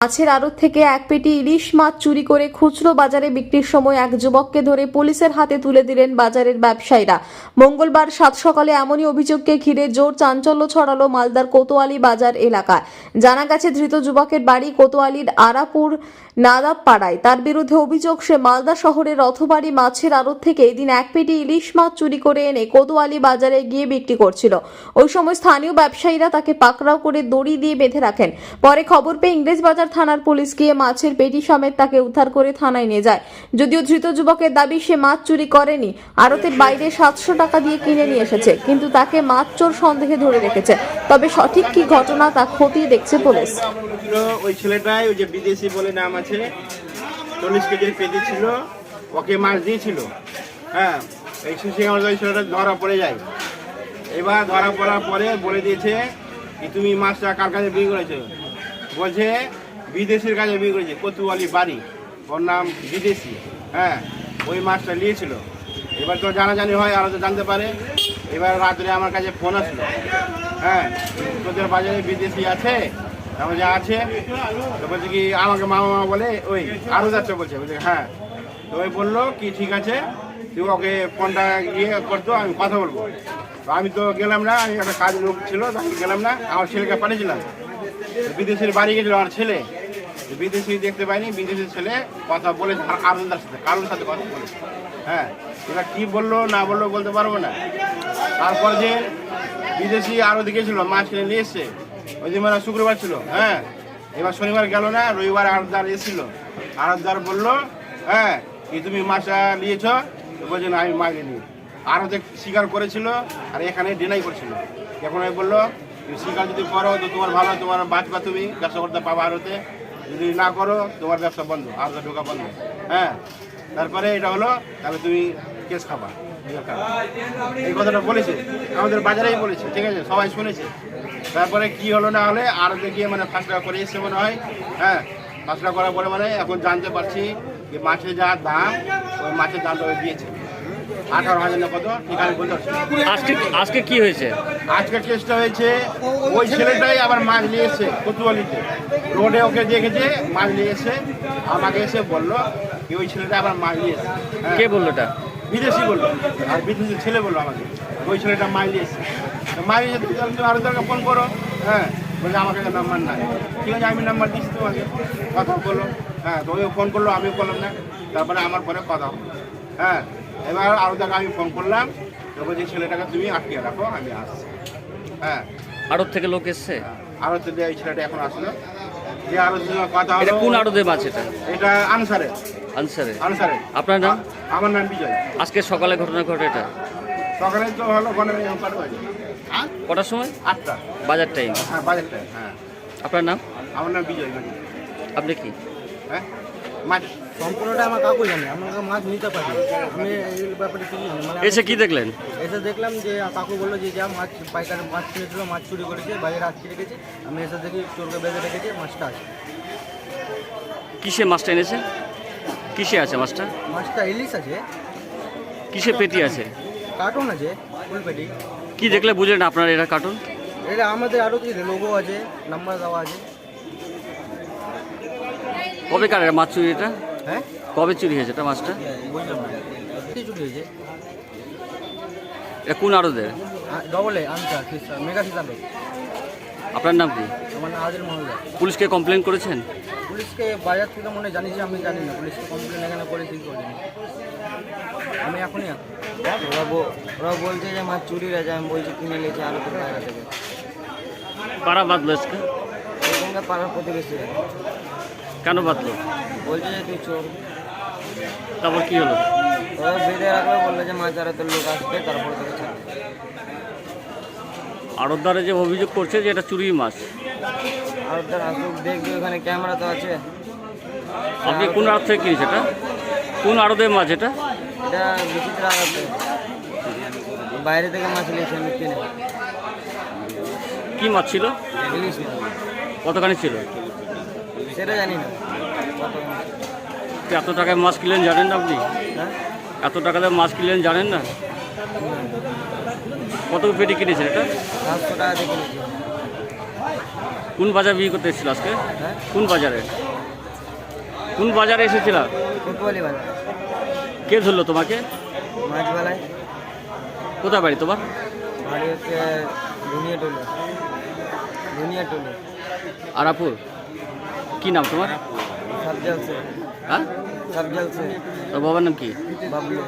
মাছের আড়ত থেকে এক পেটি ইলিশ মাছ চুরি করে খুচরো বাজারে বিক্রির সময় এক যুবককে ধরে পুলিশের হাতে তুলে দিলেন বাজারের ব্যবসায়ীরা। মঙ্গলবার সাত সকালে এমনই অভিযোগকে ঘিরে জোর চাঞ্চল্য ছড়ালো মালদার কোতোয়ালি বাজার এলাকায়। জানা গেছে, ধৃত যুবকের বাড়ি কোতোয়ালির আরাপুর নাদাবপাড়ায়। তার বিরুদ্ধে অভিযোগ, সে মালদা শহরের রথবাড়ি মাছের আড়ত থেকে এদিন এক পেটি ইলিশ মাছ চুরি করে এনে কোতোয়ালি বাজারে গিয়ে বিক্রি করছিল। ওই সময় স্থানীয় ব্যবসায়ীরা তাকে পাকড়াও করে দড়ি দিয়ে বেঁধে রাখেন। পরে খবর পেয়ে ইংরেজবাজার থানার পুলিশ গিয়ে মাছের পেটি সমেত তাকে উদ্ধার করে থানায় নিয়ে যায়। যদিও ধৃত যুবকের দাবি, সে মাছ চুরি করেনি। আড়তের বাইরে সাতশো টাকা দিয়ে কিনে নিয়ে এসেছে, কিন্তু তাকে মাছ চোর সন্দেহে ধরে রেখেছে। তবে সঠিক কি ঘটনা তা খতিয়ে দেখছে পুলিশ। ওই ছেলেটাই, ওই যে বিদেশি বলে নাম আছে, চল্লিশ কেজির পেটি ছিল, ওকে মাছ দিয়েছিল। হ্যাঁ এই আমার ওই ছেলেটা ধরা পড়ে যায়। এবার ধরা পড়ার পরে বলে দিয়েছে তুমি মাছটা কার কাছে বিক্রি করেছ? বলছে বিদেশির কাছে বিক্রি করেছে, কতুয়ালি বাড়ি। ওর নাম বিদেশি হ্যাঁ ওই মাছটা নিয়েছিল। এবার তো জানাজানি হয় আরও তো জানতে পারে। এবার রাত্রে আমার কাছে ফোন আসলো হ্যাঁ তোদের বাজারে বিদেশি আছে? তারপর যে আছে। তো বলছে কি, আমাকে মামা মামা বলে, ওই আরও যাচ্ছে বলছে। বলছে হ্যাঁ। তো ওই বলল, কি ঠিক আছে? তুই ওকে ফোনটা ইয়ে করতো আমি কথা বলব। আমি তো গেলাম না, আমি একটা কাজ লোক ছিল, তো আমি গেলাম না, আমার ছেলেকে পাঠিয়েছিলাম। বিদেশের বাড়ি গেছিল আমার ছেলে। বিদেশি দেখতে পাইনি বিদেশি ছেলে কথা বলেছে আনন্দার সাথে, কারোর সাথে কথা বলেছে। হ্যাঁ এবার কি বলল, না বলল বলতে পারব না। তারপর যে বিদেশি আরও দিকেছিল মাছ কিনে নিয়ে এসছে, ওই দিন মানে শুক্রবার ছিল হ্যাঁ এবার শনিবার গেল না, রবিবার আড়তদার এসেছিল। আড়তদার বলল হ্যাঁ কি তুমি মাছটা নিয়েছ? বলছে, না, আমি মাছ নিই। আরও যে স্বীকার করেছিল, আর এখানে ডিনাই করছিল। এখন বলল স্বীকার যদি করো, তো তোমার ভালো, তোমার বাঁচবা তুমি, ব্যবসা করতে পাবা আরতে যদি না করো, তোমার ব্যবসা বন্ধ আরতে ঢোকা বন্ধ। হ্যাঁ? তারপরে এটা হলো, তাহলে তুমি কেস খাবা এই কথাটা বলেছে, আমাদের বাজারেই বলেছে, ঠিক আছে? সবাই শুনেছে। তারপরে কি হলো না হলে, আর দেখিয়ে মানে ফাঁসলা করে এসছে মনে হয় হ্যাঁ? ফাঁসলা করার পরে মানে এখন জানতে পারছি যে মাছের যা দাম, ওই মাছের দামটা দিয়েছে। আঠারো হাজার না কত? ঠিক আমি বলতে আজকে আজকে কি হয়েছে? আজকের কেসটা হয়েছে ওই ছেলেটাই আবার মাছ নিয়ে এসছে কতুয়ালিতে। রোডে ওকে দেখেছে মাছ নিয়ে এসে আমাকে এসে বলল কি ওই ছেলেটা আবার মাছ নিয়ে এসছে। হ্যাঁ। কে বলল এটা বিদেশি বলল। আর বিদেশি ছেলে বলল আমাকে ওই ছেলেটা মাইল এসছে। তো মাইল যেতে তুমি আরও দরকার ফোন করো। হ্যাঁ। বলছে আমার কাছে নাম্বার নাই। ঠিক আছে আমি নাম্বার দিচ্ছি তোমাকে। কথা বলল হ্যাঁ তো ফোন করল আমিও করলাম না। তারপরে আমার পরে কথা হলো। হ্যাঁ। এবার আরও দেখা আমি ফোন করলাম তো বলছি ছেলেটাকে তুমি আটকে রাখো আমি আসছি। হ্যাঁ। আড়ত থেকে লোক এসছে? আরও তো এই ছেলেটা এখন আসলো। যে কথা হলো কোন আড়তে মাছ এটা? এটা আনসারে। আনসারে। আনসারে। আপনার নাম? আমার নাম বিজয়। আজকে সকালে ঘটনা ঘটে এটা? সকালে তো হলো ঘরে কটার সময়? আটটা। বাজার টাইম হ্যাঁ বাজারটা হ্যাঁ। আপনার নাম? আমার নাম বিজয়। আপনি কি? হ্যাঁ? মাছ? সম্পূর্ণটা আমার কাকু জানে আমাকে মাছ নিতে পারি। আমি এই ব্যাপারে কিছু জানি মানে এসে কি দেখলেন? এসে দেখলাম যে কাকু বলল যে যা মাছ পাইকার মাছ কিনেছিল মাছ চুরি করেছে বাজারে আটকে রেখেছে। আমি এসে দেখি চোরকে বেঁধে রেখেছে মাছটা আছে। কিসে মাছটা এনেছে? কিসে আছে মাছটা? মাছটা ইলিশ আছে। কিসে পেটি আছে? কার্টুন আছে ফুলপেটি কি দেখলে বুঝলেন আপনার এটা কার্টুন? এটা আমাদের আরও কি লোগো আছে নাম্বার দেওয়া আছে। কবে কার মাছ চুরি এটা? হ্যাঁ? কবে চুরি হয়েছে এটা মাছটা? চুরি হয়েছে। এটা কোন ডবল মেগা আপনার নাম কি? আমার নাম আদিল মহল্লা পুলিশকে কমপ্লেন করেছেন? পুলিশকে বাজার থেকে মনে হয় যে আমি জানি না। পুলিশকে কমপ্লেন এখানে করেছি কি করিনি আমি এখনই। ওরা ওরা বলছে যে মাছ চুরি আছে আমি বলছি কিনে নিয়েছি আরও থেকে। কারা আজকে? পাড়ার প্রতিবেশী। কেন বাঁধলো? বলছে যে তুই চোর। তারপর কি হলো? ওরা বেঁধে রাখবে বলল যে মাছ আড়তের লোক আসবে তারপর তোকে ছাড়বে। আড়তদারে যে অভিযোগ করছে যে এটা চুরি মাছ। আর তার আসুক দেখবে ওখানে ক্যামেরা তো আছে। আপনি কোন আড়ত থেকে কিনেছে এটা? কোন আড়তের মাছ এটা? এটা বিচিত্র আড়তে বাইরে থেকে মাছ নিয়েছি আমি কিনে। কি মাছ ছিল? কতখানি ছিল? সেটা জানি না। এত টাকায় মাছ কিনলেন জানেন না আপনি? হ্যাঁ? এত টাকা দিয়ে মাছ কিনলেন জানেন না? কত পেটি কিনেছেন এটা? সাতশো টাকা দিয়ে কিনেছি। কোন বাজার বিয়ে করতে এসেছিল আজকে? হ্যাঁ? কোন বাজারে? কোন বাজারে এসেছিল? বাজার। কে ধরলো তোমাকে? মাছবেলায় কোথায় বাড়ি তোমার? বাড়ি হচ্ছে ধুনিয়া টুলে ধুনিয়া টুলে আরাপুর? কি নাম তোমার? হ্যাঁ? বাবার নাম কি? বাবলু।